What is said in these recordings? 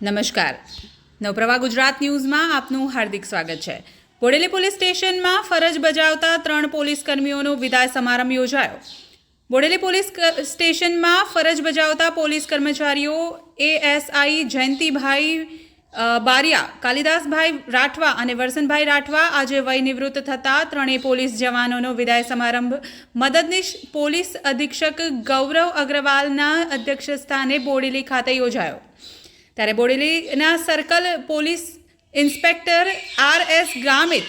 નમસ્કાર. નવપ્રભા ગુજરાત ન્યૂઝમાં આપનું હાર્દિક સ્વાગત છે. બોડેલી પોલીસ સ્ટેશનમાં ફરજ બજાવતા ત્રણ પોલીસ કર્મીઓનો વિદાય સમારંભ યોજાયો. બોડેલી પોલીસ સ્ટેશનમાં ફરજ બજાવતા પોલીસ કર્મચારીઓ એએસઆઈ જયંતિભાઈ બારિયા, કાલિદાસભાઈ રાઠવા અને વરસનભાઈ રાઠવા આજે વય નિવૃત્ત થતા ત્રણેય પોલીસ જવાનોનો વિદાય સમારંભ મદદનીશ પોલીસ અધિક્ષક ગૌરવ અગ્રવાલના અધ્યક્ષસ્થાને બોડેલી ખાતે યોજાયો. ત્યારે બોડેલીના circle police inspector R S Gamit,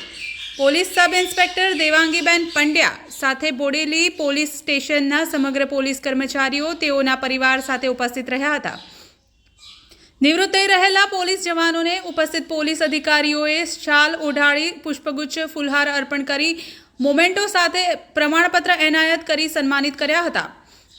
police sub inspector Devangiben Pandya સાથે બોડેલી પોલીસ સ્ટેશનના સમગ્ર પોલીસ કર્મચારીઓ તેઓના પરિવાર સાથે ઉપસ્થિત રહ્યા હતા. નિવૃત્ત થઈ રહેલા પોલીસ જવાનોને ઉપસ્થિત પોલીસ અધિકારીઓએ શાલ ઓઢાડી, પુષ્પગુચ્છ ફુલહાર અર્પણ કરી, મોમેન્ટો સાથે પ્રમાણપત્ર એનાયત કરી સન્માનિત કર્યા હતા.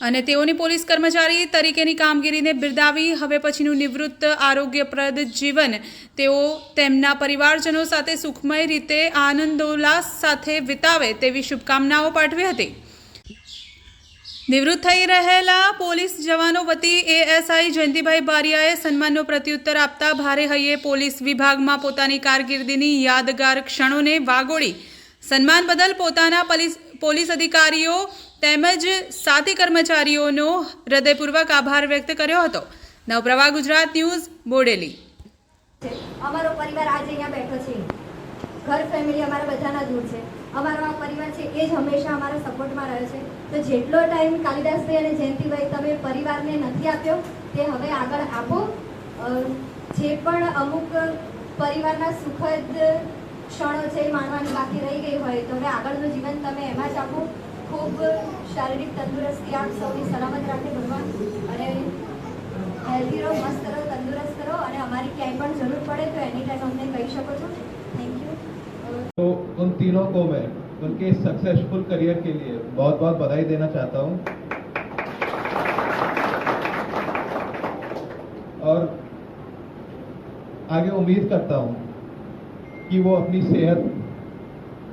અને તેઓની પોલીસ કર્મચારી તરીકેની કામગીરીને બિરદાવી હવે પછીનું નિવૃત્ત આરોગ્યપ્રદ જીવન. તેઓ તેમના પરિવારજનો સાથે સુખમય રીતે આનંદોલ્લાસ સાથે વિતાવે તેવી શુભકામનાઓ પાઠવી હતી. નિવૃત્ત થઈ રહેલા પોલીસ જવાનો વતી એએસઆઈ જયંતિભાઈ બારિયાએ સન્માનનો પ્રત્યુત્તર આપતા ભારે હૈયે પોલીસ વિભાગમાં પોતાની કારકિર્દીની યાદગાર ક્ષણોને વાગોળી. સન્માન બદલ પોતાના પોલીસ પોલીસ અધિકારીઓ તેમજ સાથી કર્મચારીઓનો હૃદયપૂર્વક આભાર વ્યક્ત કર્યો હતો. નવપ્રભા ગુજરાત ન્યૂઝ, બોડેલી. અમારો પરિવાર આજે અહીંયા બેઠો છે. ઘર ફેમિલી અમારા બધાના દૂર છે. અમારો આ પરિવાર છે એ જ હંમેશા અમારા સપોર્ટમાં રહ્યો છે. તો જેટલો ટાઈમ કાલિદાસભાઈ અને જયંતિભાઈ તમે પરિવારને નથી આપ્યો, તે હવે આગળ આપો. જે પણ અમુક પરિવારના સુખદ ક્ષણો છે એ માણવાની બાકી રહી ગઈ હોય તો હવે આગળનું જીવન તમે એમાં જ આપો ખૂબ શારીરિક તંદુરસ્તી આપ સૌની સલામત રાખે ભગવાન અને હેલ્ધી રહો મસ્ત રહો તંદુરસ્ત રહો અને અમારી ક્યાંય પણ જરૂર પડે તો એની ટાઈમ અમને કહી શકો છો થેન્ક યુ तो उन तीनों को मैं उनके सक्सेसफुल करियर के लिए बहुत बहुत बधाई देना चाहता हूँ और आगे उम्मीद करता हूँ कि वो अपनी सेहत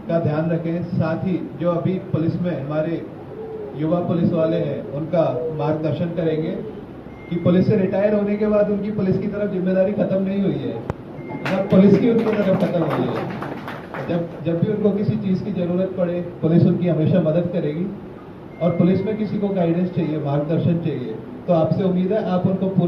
का ध्यान रखें। साथ ही जो अभी पुलिस में हमारे युवा पुलिस वाले हैं, उनका मार्गदर्शन करेंगे कि पुलिस से रिटायर होने के बाद उनकी पुलिस की तरफ़ ज़िम्मेदारी खत्म नहीं हुई है। अब पुलिस की उनकी तरफ़ खत्म हुई है, जब जब भी उनको किसी चीज़ की ज़रूरत पड़े, पुलिस उनकी हमेशा मदद करेगी और पुलिस में किसी को गाइडेंस चाहिए, मार्गदर्शन चाहिए तो आपसे उम्मीद है आप उनको पूरा